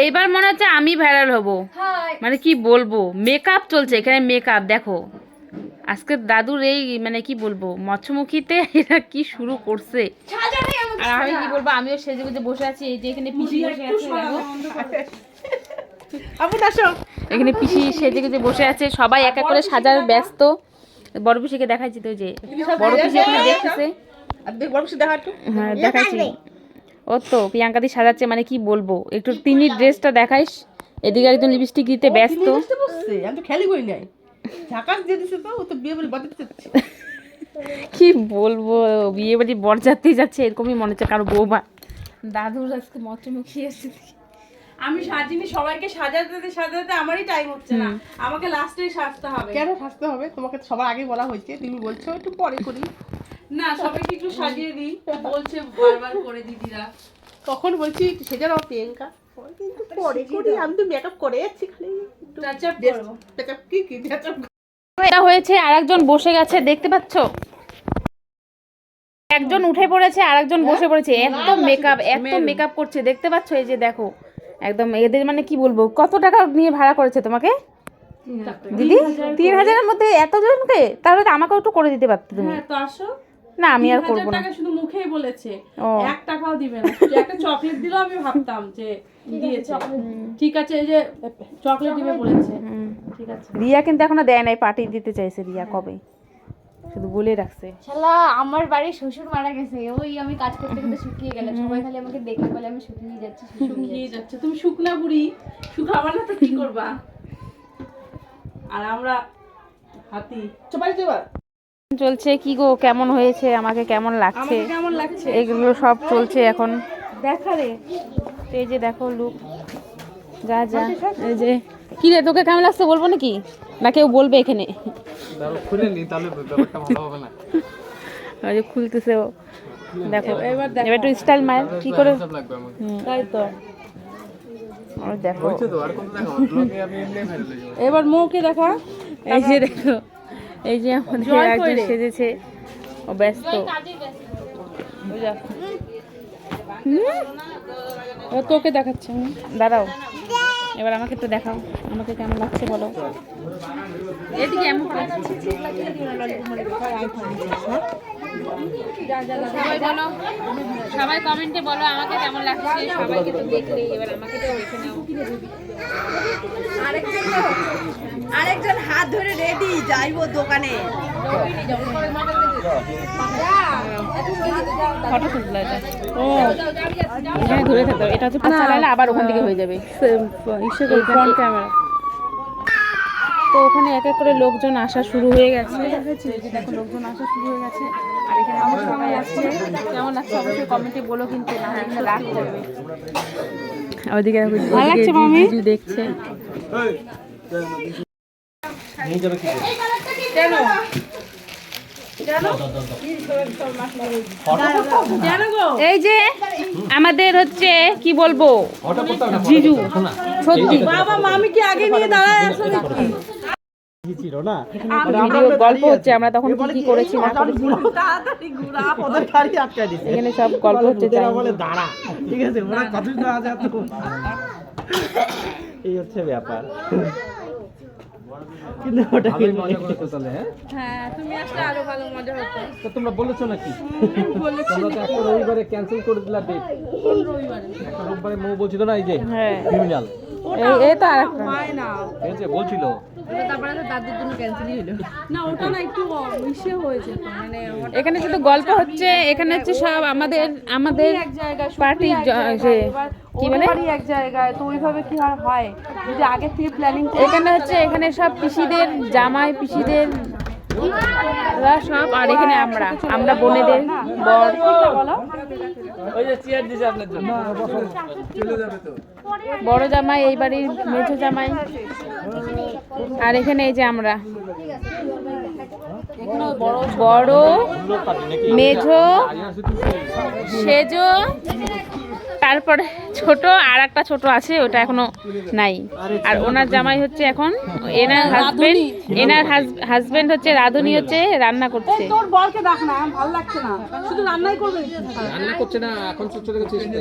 এইবার মনে হচ্ছে আমি ভাইরাল হব। মানে কি বলব? মেকআপ চলছে এখানে মেকআপ দেখো। আজকে দাদুর এই মানে কি বলব মৎস্যমুখীতে এরা কি শুরু করছে। আর আমি কি বলব আমিও সেজে গুজে বসে আছি এই যে এখানে পিসি বসে আছে এখানে পিসি সেজে গুজে বসে আছে সবাই এক এক করে সাজার ব্যস্ত। বড় পিসিকে দেখাচ্ছি তো যে বড় পিসি এখানে দেখতেছে। হ্যাঁ দেখাচ্ছি ও তো প্রিয়াঙ্কা দি সাজাচ্ছে মানে কি বলব? একটু তিনি ড্রেসটা দেখাইস। এদিকে একজন লিপস্টিক দিতে ব্যস্ত। আমি তো খেলি করি নাই। ঝাকাস দিয়ে দিছে তো ও তো বিয়ে বলে বাজাতে চাচ্ছে। কি বলব? বিয়ে বাড়ি বরযাত্রী যাচ্ছে এরকমই মনে হচ্ছে কারও বৌমা। দাদুর আজকে মচমুখী এসেছে আমি সাজিনি সবাইকে সাজাতে সাজাতে আমারই টাইম হচ্ছে না। আমাকে লাস্টে সাজতে হবে। কেন সাজতে হবে? তোমাকে সবার আগে বলা হয়েছে। তুমি বলছো একটু পরে করি। না সবাইকে একটু সাজিয়ে দিই। বলছে বারবার করে দিদিরা। কখন বলছি প্রিয়াঙ্কা। পরে করি আমি তো মেকআপ করে যাচ্ছি খালি। একটু টাচ আপ কি কি মেকআপ এটা হয়েছে আর একজন বসে গেছে দেখতে পাচ্ছ? একজন উঠে পড়েছে আর একজন বসে পড়েছে। এত মেকআপ এত মেকআপ করছে দেখতে পাচ্ছ? এই যে দেখো একদম এদের মানে কি বলব কত টাকা নিয়ে ভাড়া করেছে তোমাকে? দিদি তিন হাজারের মধ্যে এতজনকে? তাহলে তো আমাকেও একটু করে দিতে পারতে তুমি। হ্যাঁ তো আসো। না আমি আর করব না। টাকা শুধু মুখেই বলেছে। এক টাকাও দিবে না। একটা চকলেট দিলেও আমি ভাবতাম যে দিয়েছে। ঠিক আছে এই যে চকলেট দিবে বলেছে। ঠিক আছে। রিয়া কিন্তু এখনও দেয় নাই পার্টি দিতে চাইছে রিয়া কবে? শুধু বলে রাখছে। শালা আমার বাড়ির শ্বশুর মারা গেছে। ওই আমি কাজ করতে করতে শুকিয়ে গেলাম। সবাই খালি আমাকে দেখে বলে আমি শুকিয়ে যাচ্ছি শুকিয়ে শুকিয়ে যাচ্ছে। তুমি শুকনা বুড়ি। শুকাবা না তো কি করবা? আর আমরা হাতি। চপাই দেবা চলছে কি গো কেমন হয়েছে আমাকে কেমন লাগছে? কেমন লাগছে? এগুলো সব চলছে এখন। দেখা রে। এই যে দেখো লুক যা যা এই যে। কি রে তোকে কেমন লাগছে বলব নাকি? না কেউ বলবে এখানে? খুলে নি তাহলে ব্যাপারটা ভালো হবে না। ওই যে খুলতেছে ও। দেখো এবার এবার একটু স্টাইল মার কি করে তাই তো। দেখো। দেখো এবার মৌকে দেখা। এই যে দেখো। এই যে আমাদের একজন সেজেছে। ও ব্যস্ত। ও তোকে দেখাচ্ছে। দাঁড়াও। এবার আমাকে তো দেখাও। আমাকে কেমন লাগছে বলো। এদিকে এমন। সবাই বলো সবাই কমেন্টে বলো আমাকে কেমন লাগছে সবাইকে তো দেখলে এবার আমাকে তো দেখে নাও। আরেকজন হাত ধরে রেডি যাইবো দোকানে। ফটো তুললো ও এখানে ধরে হবে। এটা হচ্ছে চালালে আবার ওখান থেকে হয়ে যাবে। ফ্রন্ট ক্যামেরা তো ওখানে এক এক করে লোকজন আসা শুরু হয়ে গেছে। দেখো লোকজন আসা শুরু হয়ে গেছে। আর এখানে আমার সবাই আসছে। কেমন লাগছে? অবশ্যই কমেন্টে বলো কিন্তু না একটা রাগ করবে। ওইদিকে দেখো ভালো লাগছে মামি? দেখছে। এই যে আমাদের হচ্ছে কি বলব? জিজু। সত্যি। বাবা মামি কি আগে নিয়ে দাঁড়ায় আছে নাকি না? গল্প হচ্ছে আমরা তখন কি কি করেছি না ওদের গাড়ি এখানে সব গল্প হচ্ছে। বলে দাঁড়া ঠিক আছে ওরা কত তো আছে এই হচ্ছে ব্যাপার। কিন্তু ওটা ভালোই মজা করতে তাহলে হ্যাঁ? হ্যাঁ তুমি আসলে আরও ভালো মজা হতো তো তোমরা বলেছ নাকি? তোমরা তো একটা রবিবারে ক্যান্সেল করে দিলা ডেট কোন রবিবারে? একটা রবিবারে মৌ বলছিল না এই যে হ্যাঁ। ক্রিমিনাল এই এই তো আর একটা। হয় না। ঠিক আছে বলছিল। না ওটা না একটু মিশে হয়েছে মানে এখানে শুধু গল্প হচ্ছে এখানে হচ্ছে সব আমাদের আমাদের পার্টি যে কি বাড়ি এক জায়গায় তো ওইভাবে কি আর হয়? যদি আগে থেকে প্ল্যানিং এখানে হচ্ছে এখানে সব পিসিদের জামাই পিসিদের সব আর এখানে আমরা আমরা বোনেদের বর। বলো ওই যে চেয়ার দিছে আপনার জন্য। বড় জামাই এই বাড়ির মেঝো জামাই। আর এখানে এই যে আমরা। বড় মেঝো সেজো। তারপরে ছোট আর একটা ছোট আছে ওটা এখনও নাই। আর ওনার জামাই হচ্ছে এখন এনার হাজবেন্ড এনার হাজবেন্ড হচ্ছে রাধুনি হচ্ছে রান্না করছে। তোর বরকে ডাক না ভালো লাগছে না। শুধু রান্নাই করবে। রান্না করছে না এখন গেছে ডিউটিতে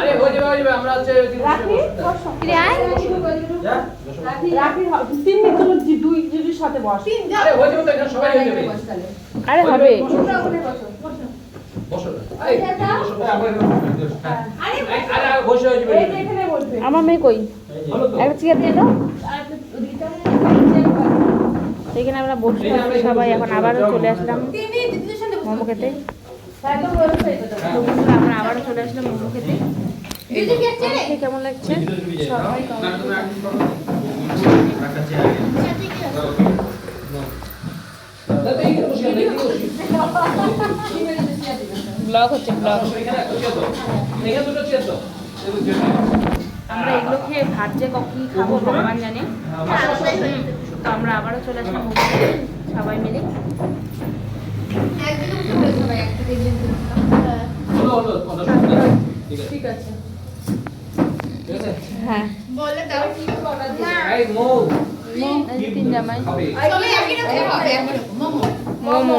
আরে হয়ে যাবে হয়ে যাবে আমরা হচ্ছে কিরে আয়। রাখি তিন মিনিট দুই সাথে বস। আরে হয়ে যাবে তো এখানে সবাই হয়ে যাবে। আরে হবে। বসো বসো আমরা হ্যাঁ আরে আরে বসে হয়ে যাবে এখানে বলবে আমার মেয়ে কই একটা চেয়ার দিয়ে দাও সেখানে আমরা বসে সবাই এখন আবারও চলে আসলাম মোমো খেতে তো আমরা আবারও চলে আসলাম মোমো খেতে কেমন লাগছে সবাই দাদা ব্লগ হচ্ছে ব্লগ। আমরা এগুলো খেয়ে ভাত যে কখন খাব ভগবান জানে। তো আমরা আবারও চলে আসলাম সবাই মিলে। হলো হলো কথা ঠিক আছে ঠিক আছে হ্যাঁ। এই মো। যে তিন জামাই খাবে? মোমো।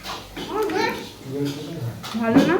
ভালো না?